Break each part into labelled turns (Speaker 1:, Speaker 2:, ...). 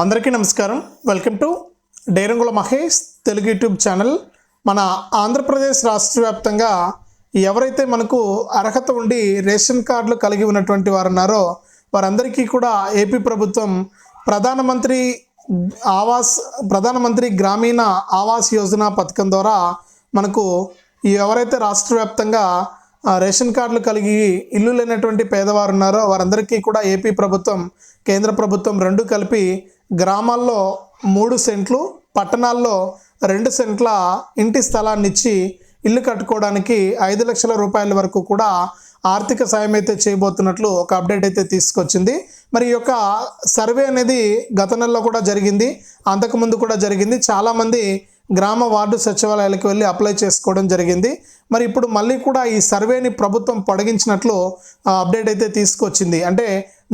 Speaker 1: అందరికీ నమస్కారం. Welcome to Dairangula Mahesh Telugu YouTube channel. మన ఆంధ్రప్రదేశ్ రాష్ట్ర వ్యాప్తంగా ఎవరైతే మనకు అర్హత ఉండి రేషన్ కార్డులు కలిగి ఉన్నటువంటి వారు ఉన్నారో వారందరికీ కూడా ఏపీ ప్రభుత్వం ప్రధానమంత్రి ఆవాస్ ప్రధానమంత్రి గ్రామీణ ఆవాస్ యోజన పథకం ద్వారా మనకు ఎవరైతే రాష్ట్ర వ్యాప్తంగా రేషన్ కార్డులు కలిగి ఇల్లు లేనటువంటి పేదవారు ఉన్నారో వారందరికీ కూడా ఏపీ ప్రభుత్వం కేంద్ర ప్రభుత్వం రెండు కలిపి గ్రామాల్లో మూడు సెంట్లు పట్టణాల్లో రెండు సెంట్ల ఇంటి స్థలాన్ని ఇచ్చి ఇల్లు కట్టుకోవడానికి ఐదు లక్షల రూపాయల వరకు కూడా ఆర్థిక సాయం అయితే చేయబోతున్నట్లు ఒక అప్డేట్ అయితే తీసుకొచ్చింది. మరి ఈ యొక్క సర్వే అనేది గత నెలలో కూడా జరిగింది అంతకుముందు కూడా జరిగింది. చాలామంది గ్రామ వార్డు సచివాలయాలకు వెళ్ళి అప్లై చేసుకోవడం జరిగింది. మరి ఇప్పుడు మళ్ళీ కూడా ఈ సర్వేని ప్రభుత్వం పొడిగించినట్లు అప్డేట్ అయితే తీసుకొచ్చింది. అంటే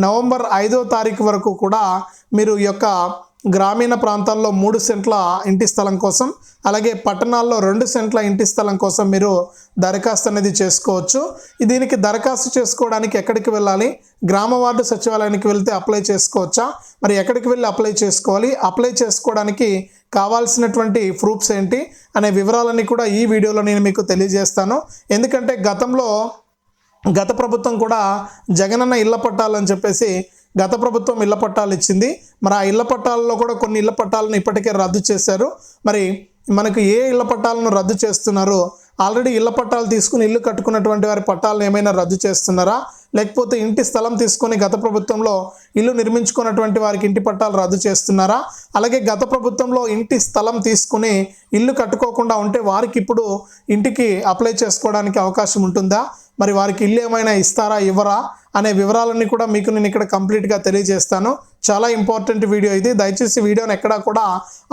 Speaker 1: నవంబర్ ఐదో తారీఖు వరకు కూడా మీరు ఈ యొక్క గ్రామీణ ప్రాంతాల్లో మూడు సెంట్ల ఇంటి స్థలం కోసం అలాగే పట్టణాల్లో రెండు సెంట్ల ఇంటి స్థలం కోసం మీరు దరఖాస్తు అనేది చేసుకోవచ్చు. దీనికి దరఖాస్తు చేసుకోవడానికి ఎక్కడికి వెళ్ళాలి? గ్రామ వార్డు సచివాలయానికి వెళ్తే అప్లై చేసుకోవచ్చా? మరి ఎక్కడికి వెళ్ళి అప్లై చేసుకోవాలి? అప్లై చేసుకోవడానికి కావాల్సినటువంటి ప్రూఫ్స్ ఏంటి? అనే వివరాలన్నీ కూడా ఈ వీడియోలో నేను మీకు తెలియజేస్తాను. ఎందుకంటే గతంలో గత ప్రభుత్వం కూడా జగనన్న ఇళ్ళ పట్టాలని చెప్పేసి గత ప్రభుత్వం ఇళ్ళ పట్టాలు ఇచ్చింది. మరి ఆ ఇళ్ళ పట్టాలలో కూడా కొన్ని ఇళ్ళ పట్టాలను ఇప్పటికే రద్దు చేశారు. మరి మనకు ఏ ఇళ్ళ పట్టాలను రద్దు చేస్తున్నారో ఆల్రెడీ ఇళ్ళ పట్టాలు తీసుకుని ఇల్లు కట్టుకున్నటువంటి వారి పట్టాలను ఏమైనా రద్దు చేస్తున్నారా? లేకపోతే ఇంటి స్థలం తీసుకొని గత ప్రభుత్వంలో ఇల్లు నిర్మించుకున్నటువంటి వారికి ఇంటి పట్టాలు రద్దు చేస్తున్నారా? అలాగే గత ప్రభుత్వంలో ఇంటి స్థలం తీసుకుని ఇల్లు కట్టుకోకుండా ఉంటే వారికి ఇప్పుడు ఇంటికి అప్లై చేసుకోవడానికి అవకాశం ఉంటుందా? మరి వారికి ఇల్లు ఏమైనా ఇస్తారా ఇవ్వరా అనే వివరాలన్నీ కూడా మీకు నేను ఇక్కడ కంప్లీట్గా తెలియజేస్తాను. చాలా ఇంపార్టెంట్ వీడియో ఇది. దయచేసి వీడియోని ఎక్కడా కూడా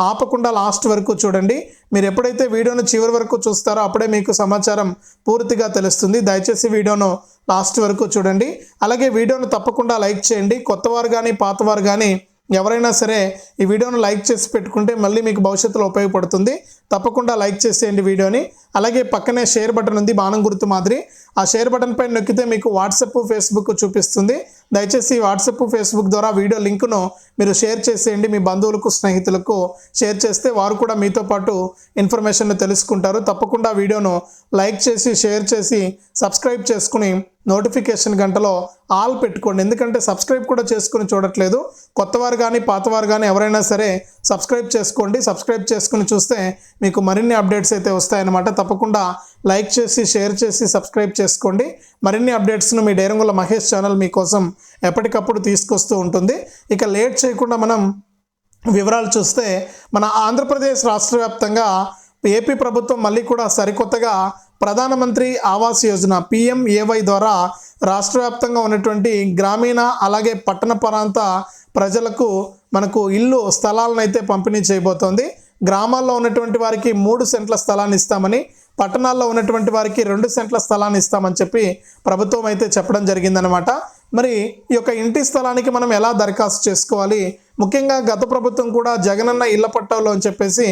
Speaker 1: ఆపకుండా లాస్ట్ వరకు చూడండి. మీరు ఎప్పుడైతే వీడియోను చివరి వరకు చూస్తారో అప్పుడే మీకు సమాచారం పూర్తిగా తెలుస్తుంది. దయచేసి వీడియోను లాస్ట్ వరకు చూడండి. అలాగే వీడియోను తప్పకుండా లైక్ చేయండి. కొత్తవారు కానీ పాతవారు కానీ ఎవరైనా సరే ఈ వీడియోను లైక్ చేసి పెట్టుకుంటే మళ్ళీ మీకు భవిష్యత్తులో ఉపయోగపడుతుంది. తప్పకుండా లైక్ చేసేయండి వీడియోని. అలాగే పక్కనే షేర్ బటన్ ఉంది బాణం గుర్తు మాదిరి. ఆ షేర్ బటన్ పైన నొక్కితే మీకు వాట్సాప్ ఫేస్బుక్ చూపిస్తుంది. దయచేసి వాట్సాప్ ఫేస్బుక్ ద్వారా వీడియో లింకును మీరు షేర్ చేసేయండి. మీ బంధువులకు స్నేహితులకు షేర్ చేస్తే వారు కూడా మీతో పాటు ఇన్ఫర్మేషన్ తెలుసుకుంటారు. తప్పకుండా వీడియోను లైక్ చేసి షేర్ చేసి సబ్స్క్రైబ్ చేసుకుని నోటిఫికేషన్ గంటలో ఆల్ పెట్టుకోండి. ఎందుకంటే సబ్స్క్రైబ్ కూడా చేసుకుని చూడట్లేదు. కొత్తవారు కానీ పాతవారు కానీ ఎవరైనా సరే సబ్స్క్రైబ్ చేసుకోండి. సబ్స్క్రైబ్ చేసుకుని చూస్తే మీకు మరిన్ని అప్డేట్స్ అయితే వస్తాయన్నమాట. తప్పకుండా లైక్ చేసి షేర్ చేసి సబ్స్క్రైబ్ చేసుకోండి. మరిన్ని అప్డేట్స్ను మీ డేరంగుల మహేష్ ఛానల్ మీకోసం ఎప్పటికప్పుడు తీసుకొస్తూ ఉంటుంది. ఇక లేట్ చేయకుండా మనం వివరాలు చూస్తే మన ఆంధ్రప్రదేశ్ రాష్ట్ర వ్యాప్తంగా ఏపీ ప్రభుత్వం మళ్ళీ కూడా సరికొత్తగా ప్రధానమంత్రి ఆవాస్ యోజన పిఎంఏవై ద్వారా రాష్ట్ర వ్యాప్తంగా ఉన్నటువంటి గ్రామీణ అలాగే పట్టణ ప్రాంత ప్రజలకు మనకు ఇల్లు స్థలాలను అయితే పంపిణీ చేయబోతోంది. గ్రామాల్లో ఉన్నటువంటి వారికి మూడు సెంట్ల స్థలాన్ని ఇస్తామని పట్టణాల్లో ఉన్నటువంటి వారికి రెండు సెంట్ల స్థలాన్ని ఇస్తామని చెప్పి ప్రభుత్వం అయితే చెప్పడం జరిగిందనమాట మరి ఈ యొక్క ఇంటి స్థలానికి మనం ఎలా దరఖాస్తు చేసుకోవాలి? ముఖ్యంగా గత ప్రభుత్వం కూడా జగనన్న ఇళ్ళ పట్టాలు అని చెప్పేసి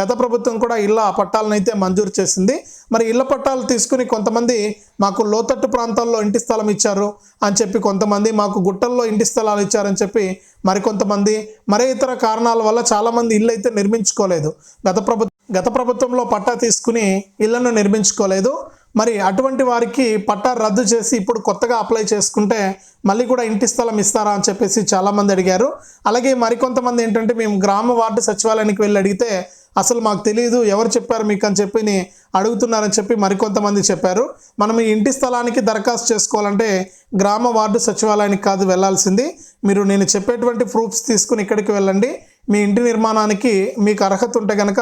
Speaker 1: గత ప్రభుత్వం కూడా ఇళ్ళ పట్టాలను అయితే మంజూరు చేసింది. మరి ఇళ్ళ పట్టాలు తీసుకుని కొంతమంది మాకు లోతట్టు ప్రాంతాల్లో ఇంటి స్థలం ఇచ్చారు అని చెప్పి కొంతమంది మాకు గుట్టల్లో ఇంటి స్థలాలు ఇచ్చారని చెప్పి మరికొంతమంది మరే ఇతర కారణాల వల్ల చాలామంది ఇల్లు అయితే నిర్మించుకోలేదు. గత ప్రభుత్వం గత ప్రభుత్వంలో పట్టా తీసుకుని ఇళ్ళను నిర్మించుకోలేదు. మరి అటువంటి వారికి పట్టా రద్దు చేసి ఇప్పుడు కొత్తగా అప్లై చేసుకుంటే మళ్ళీ కూడా ఇంటి స్థలం ఇస్తారా అని చెప్పేసి చాలామంది అడిగారు. అలాగే మరికొంతమంది ఏంటంటే మేము గ్రామ వార్డు సచివాలయానికి వెళ్ళి అడిగితే అసలు మాకు తెలియదు ఎవరు చెప్పారు మీకు అని చెప్పి అడుగుతున్నారని చెప్పి మరికొంతమంది చెప్పారు. మనం ఈ ఇంటి స్థలానికి దరఖాస్తు చేసుకోవాలంటే గ్రామ వార్డు సచివాలయానికి కాదు వెళ్ళాల్సింది మీరు నేను చెప్పేటువంటి ప్రూఫ్స్ తీసుకుని ఇక్కడికి వెళ్ళండి. మీ ఇంటి నిర్మాణానికి మీకు అర్హత ఉంటే కనుక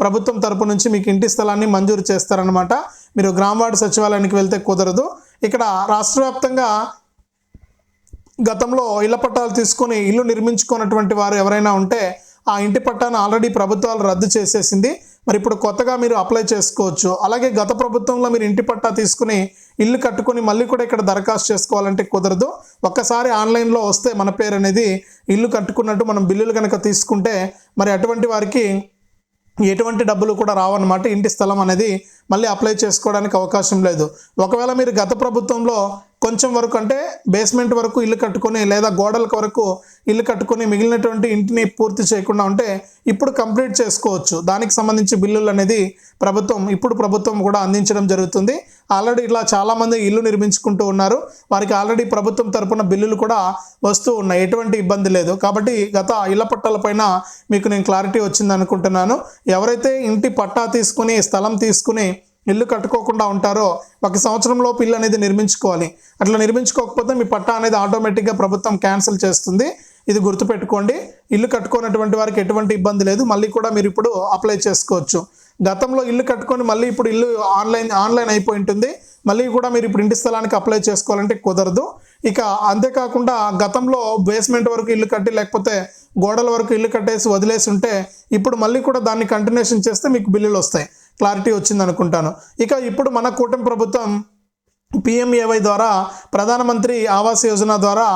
Speaker 1: ప్రభుత్వం తరపు నుంచి మీకు ఇంటి స్థలాన్ని మంజూరు చేస్తారనమాట మీరు గ్రామవార్డు సచివాలయానికి వెళ్తే కుదరదు. ఇక్కడ రాష్ట్ర వ్యాప్తంగా గతంలో ఇళ్ళ పట్టాలు తీసుకొని ఇల్లు నిర్మించుకున్నటువంటి వారు ఎవరైనా ఉంటే ఆ ఇంటి పట్టాను ఆల్రెడీ ప్రభుత్వాలు రద్దు చేసేసింది. మరి ఇప్పుడు కొత్తగా మీరు అప్లై చేసుకోవచ్చు. అలాగే గత ప్రభుత్వంలో మీరు ఇంటి పట్టా తీసుకుని ఇల్లు కట్టుకొని మళ్ళీ కూడా ఇక్కడ దరఖాస్తు చేసుకోవాలంటే కుదరదు. ఒక్కసారి ఆన్లైన్లో వస్తే మన పేరు అనేది ఇల్లు కట్టుకున్నట్టు మనం బిల్లులు కనుక తీసుకుంటే మరి అటువంటి వారికి ఎటువంటి డబ్బులు కూడా రావన్నమాట. ఇంటి స్థలం అనేది మళ్ళీ అప్లై చేసుకోవడానికి అవకాశం లేదు. ఒకవేళ మీరు గత ప్రభుత్వంలో కొంచెం వరకు అంటే బేస్మెంట్ వరకు ఇల్లు కట్టుకొని లేదా గోడలకు వరకు ఇల్లు కట్టుకొని మిగిలినటువంటి ఇంటిని పూర్తి చేయకుండా ఉంటే ఇప్పుడు కంప్లీట్ చేసుకోవచ్చు. దానికి సంబంధించి బిల్లులు అనేది ప్రభుత్వం ఇప్పుడు ప్రభుత్వం కూడా అందించడం జరుగుతుంది. ఆల్రెడీ ఇట్లా చాలామంది ఇల్లు నిర్మించుకుంటూ ఉన్నారు. వారికి ఆల్రెడీ ప్రభుత్వం తరపున బిల్లులు కూడా వస్తూ ఉన్నాయి. ఎటువంటి ఇబ్బంది లేదు. కాబట్టి గత ఇళ్ళ పట్టాలపైన మీకు నేను క్లారిటీ వచ్చింది అనుకుంటున్నాను ఎవరైతే ఇంటి పట్టా తీసుకుని స్థలం తీసుకుని ఇల్లు కట్టుకోకుండా ఉంటారో ఒక సంవత్సరంలోపు ఇల్లు అనేది నిర్మించుకోవాలి. అట్లా నిర్మించుకోకపోతే మీ పట్టా అనేది ఆటోమేటిక్గా ప్రభుత్వం క్యాన్సిల్ చేస్తుంది. ఇది గుర్తుపెట్టుకోండి. ఇల్లు కట్టుకున్నటువంటి వారికి ఎటువంటి ఇబ్బంది లేదు. మళ్ళీ కూడా మీరు ఇప్పుడు అప్లై చేసుకోవచ్చు. గతంలో ఇల్లు కట్టుకొని మళ్ళీ ఇప్పుడు ఇల్లు ఆన్లైన్ ఆన్లైన్ అయిపోయి ఉంటుంది. మళ్ళీ కూడా మీరు ఇప్పుడు ఇంటి స్థలానికి అప్లై చేసుకోవాలంటే కుదరదు. ఇక అంతేకాకుండా గతంలో బేస్మెంట్ వరకు ఇల్లు కట్టి లేకపోతే గోడల వరకు ఇల్లు కట్టేసి వదిలేసి ఉంటే ఇప్పుడు మళ్ళీ కూడా దాన్ని కంటిన్యూషన్ చేస్తే మీకు బిల్లులు వస్తాయి. క్లారిటీ వచ్చింది అనుకుంటాను ఇక ఇప్పుడు మన కూటమి ప్రభుత్వం పిఎంఏవై ద్వారా ప్రధానమంత్రి ఆవాస్ యోజన ద్వారా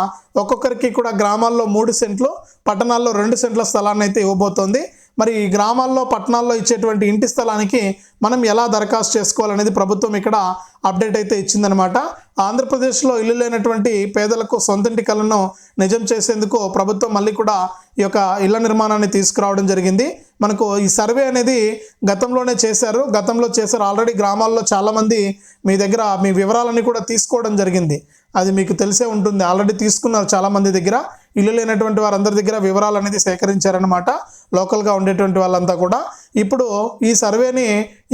Speaker 1: ఒక్కొక్కరికి కూడా గ్రామాల్లో మూడు సెంట్లు పట్టణాల్లో రెండు సెంట్ల స్థలాన్ని అయితే ఇవ్వబోతోంది. మరి ఈ గ్రామాల్లో పట్టణాల్లో ఇచ్చేటువంటి ఇంటి స్థలానికి మనం ఎలా దరఖాస్తు చేసుకోవాలనేది ప్రభుత్వం ఇక్కడ అప్డేట్ అయితే ఇచ్చిందనమాట. ఆంధ్రప్రదేశ్లో ఇల్లు లేనటువంటి పేదలకు సొంతింటి కలను నిజం చేసేందుకు ప్రభుత్వం మళ్ళీ కూడా ఈ యొక్క ఇళ్ళ నిర్మాణాన్ని తీసుకురావడం జరిగింది. మనకు ఈ సర్వే అనేది గతంలోనే చేశారు. గతంలో చేశారు. ఆల్రెడీ గ్రామాల్లో చాలామంది మీ దగ్గర మీ వివరాలన్నీ కూడా తీసుకోవడం జరిగింది. అది మీకు తెలిసే ఉంటుంది. ఆల్రెడీ తీసుకున్నారు చాలామంది దగ్గర. ఇల్లు లేనటువంటి వారందరి దగ్గర వివరాలు అనేది సేకరించారనమాట లోకల్గా ఉండేటువంటి వాళ్ళంతా కూడా. ఇప్పుడు ఈ సర్వేని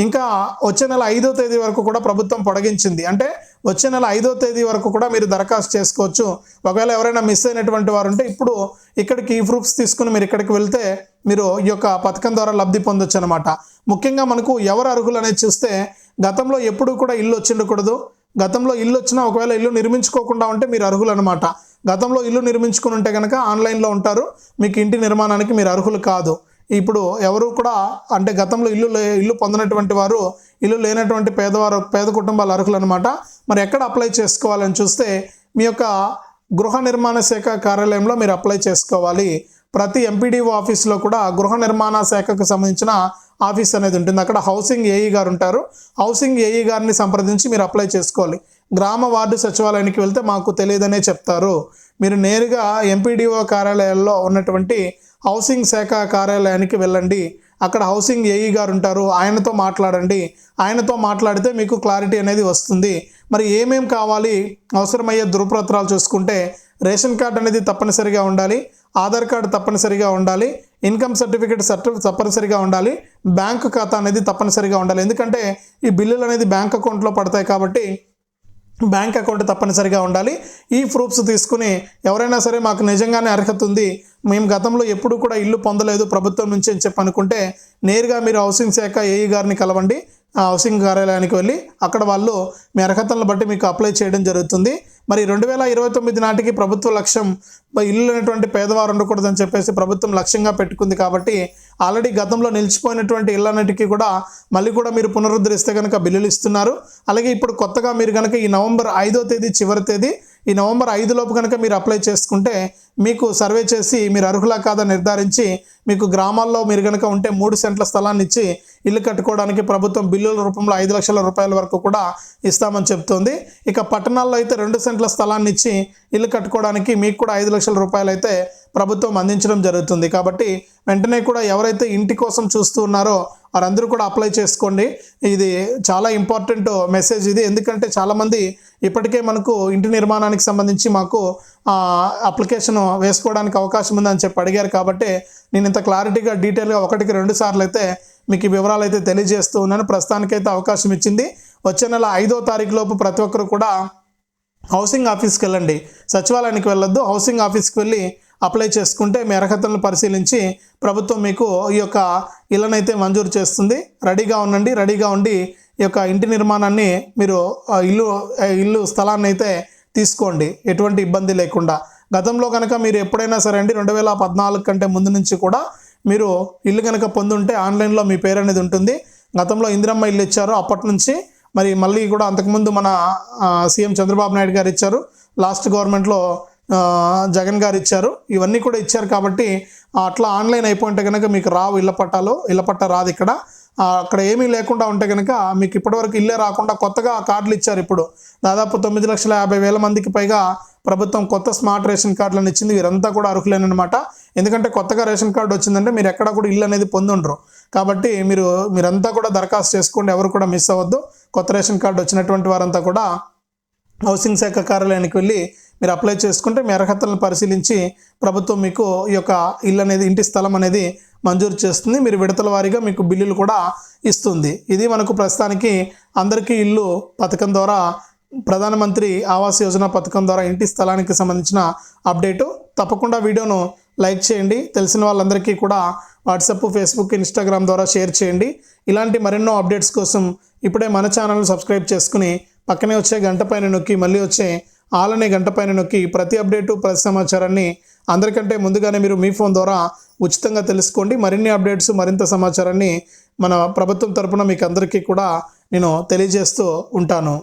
Speaker 1: ఇంకా వచ్చే నెల ఐదో తేదీ వరకు కూడా ప్రభుత్వం పొడిగించింది. అంటే వచ్చే నెల ఐదో తేదీ వరకు కూడా మీరు దరఖాస్తు చేసుకోవచ్చు. ఒకవేళ ఎవరైనా మిస్ అయినటువంటి వారు ఉంటే ఇప్పుడు ఇక్కడికి ఈ ప్రూఫ్స్ తీసుకుని మీరు ఇక్కడికి వెళ్తే మీరు ఈ యొక్క పథకం ద్వారా లబ్ధి పొందొచ్చు అనమాట ముఖ్యంగా మనకు ఎవరు అర్హులు అనేది చూస్తే గతంలో ఎప్పుడూ కూడా ఇల్లు వచ్చిండకూడదు. గతంలో ఇల్లు వచ్చినా ఒకవేళ ఇల్లు నిర్మించుకోకుండా ఉంటే మీరు అర్హులు అనమాట గతంలో ఇల్లు నిర్మించుకుని ఉంటే కనుక ఆన్లైన్లో ఉంటారు. మీకు ఇంటి నిర్మాణానికి మీరు అర్హులు కాదు. ఇప్పుడు ఎవరు కూడా అంటే గతంలో ఇల్లు లే ఇల్లు పొందినటువంటి వారు ఇల్లు లేనటువంటి పేదవారు పేద కుటుంబాల అర్హులు అనమాట మరి ఎక్కడ అప్లై చేసుకోవాలని చూస్తే మీ యొక్క గృహ నిర్మాణ శాఖ కార్యాలయంలో మీరు అప్లై చేసుకోవాలి. ప్రతి ఎంపీడీఓ ఆఫీస్లో కూడా గృహ నిర్మాణ శాఖకు సంబంధించిన ఆఫీస్ అనేది ఉంటుంది. అక్కడ హౌసింగ్ ఏఈ గారు ఉంటారు. హౌసింగ్ ఏఈ గారిని సంప్రదించి మీరు అప్లై చేసుకోవాలి. గ్రామ వార్డు సచివాలయానికి వెళ్తే మాకు తెలియదనే చెప్తారు. మీరు నేరుగా ఎంపీడీఓ కార్యాలయాల్లో ఉన్నటువంటి హౌసింగ్ శాఖ కార్యాలయానికి వెళ్ళండి. అక్కడ హౌసింగ్ ఏఈ గారు ఉంటారు. ఆయనతో మాట్లాడండి. ఆయనతో మాట్లాడితే మీకు క్లారిటీ అనేది వస్తుంది. మరి ఏమేం కావాలి? అవసరమయ్యే ధృవపత్రాలు చూసుకుంటే రేషన్ కార్డు అనేది తప్పనిసరిగా ఉండాలి. ఆధార్ కార్డు తప్పనిసరిగా ఉండాలి. ఇన్కమ్ సర్టిఫికేట్ సర్టి తప్పనిసరిగా ఉండాలి. బ్యాంక్ ఖాతా అనేది తప్పనిసరిగా ఉండాలి. ఎందుకంటే ఈ బిల్లులు అనేది బ్యాంక్ అకౌంట్లో పడతాయి కాబట్టి బ్యాంక్ అకౌంట్ తప్పనిసరిగా ఉండాలి. ఈ ప్రూఫ్స్ తీసుకుని ఎవరైనా సరే మాకు నిజంగానే అర్హత ఉంది మేము గతంలో ఎప్పుడు కూడా ఇల్లు పొందలేదు ప్రభుత్వం నుంచి అని చెప్పి అనుకుంటే నేరుగా మీరు హౌసింగ్ శాఖ ఏఈ గారిని కలవండి. హౌసింగ్ కార్యాలయానికి వెళ్ళి అక్కడ వాళ్ళు మీ అర్హతలను బట్టి మీకు అప్లై చేయడం జరుగుతుంది. మరి రెండు వేల ఇరవై తొమ్మిది నాటికి ప్రభుత్వ లక్ష్యం ఇల్లు లేనటువంటి పేదవారు ఉండకూడదని చెప్పేసి ప్రభుత్వం లక్ష్యంగా పెట్టుకుంది కాబట్టి ఆల్రెడీ గతంలో నిలిచిపోయినటువంటి ఇళ్ళన్నిటికీ కూడా మళ్ళీ కూడా మీరు పునరుద్ధరిస్తే కనుక బిల్లులు ఇస్తున్నారు. అలాగే ఇప్పుడు కొత్తగా మీరు కనుక ఈ నవంబర్ ఐదో తేదీ చివరి తేదీ ఈ నవంబర్ ఐదు లోపు కనుక మీరు అప్లై చేసుకుంటే మీకు సర్వే చేసి మీరు అర్హులా కాదా నిర్ధారించి మీకు గ్రామాల్లో మీరు కనుక ఉంటే మూడు సెంట్ల స్థలాన్ని ఇచ్చి ఇల్లు కట్టుకోవడానికి ప్రభుత్వం బిల్లుల రూపంలో ఐదు లక్షల రూపాయల వరకు కూడా ఇస్తామని చెప్తోంది. ఇక పట్టణాల్లో అయితే రెండు సెంట్ల స్థలాన్ని ఇచ్చి ఇల్లు కట్టుకోవడానికి మీకు కూడా ఐదు లక్షల రూపాయలు అయితే ప్రభుత్వం అందించడం జరుగుతుంది. కాబట్టి వెంటనే కూడా ఎవరైతే ఇంటి కోసం చూస్తూ ఉన్నారో వారందరూ కూడా అప్లై చేసుకోండి. ఇది చాలా ఇంపార్టెంట్ మెసేజ్ ఇది. ఎందుకంటే చాలామంది ఇప్పటికే మనకు ఇంటి నిర్మాణానికి సంబంధించి మాకు అప్లికేషన్ వేసుకోవడానికి అవకాశం ఉందని చెప్పి అడిగారు కాబట్టి నేను ఇంత క్లారిటీగా డీటెయిల్గా ఒకటికి రెండు సార్లు అయితే మీకు ఈ వివరాలు అయితే తెలియజేస్తూ ఉన్నాను. ప్రస్తుతానికైతే అవకాశం ఇచ్చింది. వచ్చే నెల ఐదో తారీఖు లోపు ప్రతి ఒక్కరు కూడా హౌసింగ్ ఆఫీస్కి వెళ్ళండి. సచివాలయానికి వెళ్ళొద్దు. హౌసింగ్ ఆఫీస్కి వెళ్ళి అప్లై చేసుకుంటే మీ అర్హతలను పరిశీలించి ప్రభుత్వం మీకు ఈ యొక్క ఇళ్ళనైతే మంజూరు చేస్తుంది. రెడీగా ఉండండి. రెడీగా ఉండి ఈ యొక్క ఇంటి నిర్మాణాన్ని మీరు ఇల్లు ఇల్లు స్థలాన్ని అయితే తీసుకోండి. ఎటువంటి ఇబ్బంది లేకుండా. గతంలో కనుక మీరు ఎప్పుడైనా సరే అండి రెండు వేల పద్నాలుగు కంటే ముందు నుంచి కూడా మీరు ఇల్లు కనుక పొందుంటే ఆన్లైన్లో మీ పేరు అనేది ఉంటుంది. గతంలో ఇందిరమ్మ ఇల్లు ఇచ్చారు అప్పటి నుంచి మరి మళ్ళీ కూడా అంతకుముందు మన సీఎం చంద్రబాబు నాయుడు గారు ఇచ్చారు. లాస్ట్ గవర్నమెంట్లో జగన్ గారు ఇచ్చారు. ఇవన్నీ కూడా ఇచ్చారు కాబట్టి అట్లా ఆన్లైన్ అయిపోయింటే కనుక మీకు రావు ఇళ్ళ పట్టాలు ఇళ్ళ పట్ట రాదు ఇక్కడ. అక్కడ ఏమీ లేకుండా ఉంటే కనుక మీకు ఇప్పటివరకు ఇల్లే రాకుండా కొత్తగా కార్డులు ఇచ్చారు ఇప్పుడు. దాదాపు తొమ్మిది లక్షల యాభై వేల మందికి పైగా ప్రభుత్వం కొత్త స్మార్ట్ రేషన్ కార్డులను ఇచ్చింది. వీరంతా కూడా అర్హులేనమాట ఎందుకంటే కొత్తగా రేషన్ కార్డు వచ్చిందంటే మీరు ఎక్కడ కూడా ఇల్లు అనేది పొంది కాబట్టి మీరు మీరంతా కూడా దరఖాస్తు చేసుకోండి. ఎవరు కూడా మిస్ అవ్వద్దు. కొత్త రేషన్ కార్డు వచ్చినటువంటి వారంతా కూడా హౌసింగ్ శాఖ కార్యాలయానికి వెళ్ళి మీరు అప్లై చేసుకుంటే మీ అర్హతలను పరిశీలించి ప్రభుత్వం మీకు ఈ యొక్క ఇల్లు అనేది ఇంటి స్థలం అనేది మంజూరు చేస్తుంది. మీరు విడతల వారీగా మీకు బిల్లులు కూడా ఇస్తుంది. ఇది మనకు ప్రస్తుతానికి అందరికీ ఇల్లు పథకం ద్వారా ప్రధానమంత్రి ఆవాస్ యోజన పథకం ద్వారా ఇంటి స్థలానికి సంబంధించిన అప్డేటు. తప్పకుండా వీడియోను లైక్ చేయండి. తెలిసిన వాళ్ళందరికీ కూడా వాట్సాప్ ఫేస్బుక్ ఇన్స్టాగ్రామ్ ద్వారా షేర్ చేయండి. ఇలాంటి మరెన్నో అప్డేట్స్ కోసం ఇప్పుడే మన ఛానల్ సబ్స్క్రైబ్ చేసుకుని పక్కనే వచ్చే గంట పైన నొక్కి మళ్ళీ వచ్చే ఆలనే గంట పైన నొక్కి ప్రతి అప్డేటు ప్రతి సమాచారాన్ని అందరికంటే ముందుగానే మీరు మీ ఫోన్ ద్వారా ఉచితంగా తెలుసుకోండి. మరిన్ని అప్డేట్స్ మరింత సమాచారాన్ని మన ప్రభుత్వం తరపున మీకు అందరికీ కూడా నేను తెలియజేస్తూ ఉంటాను.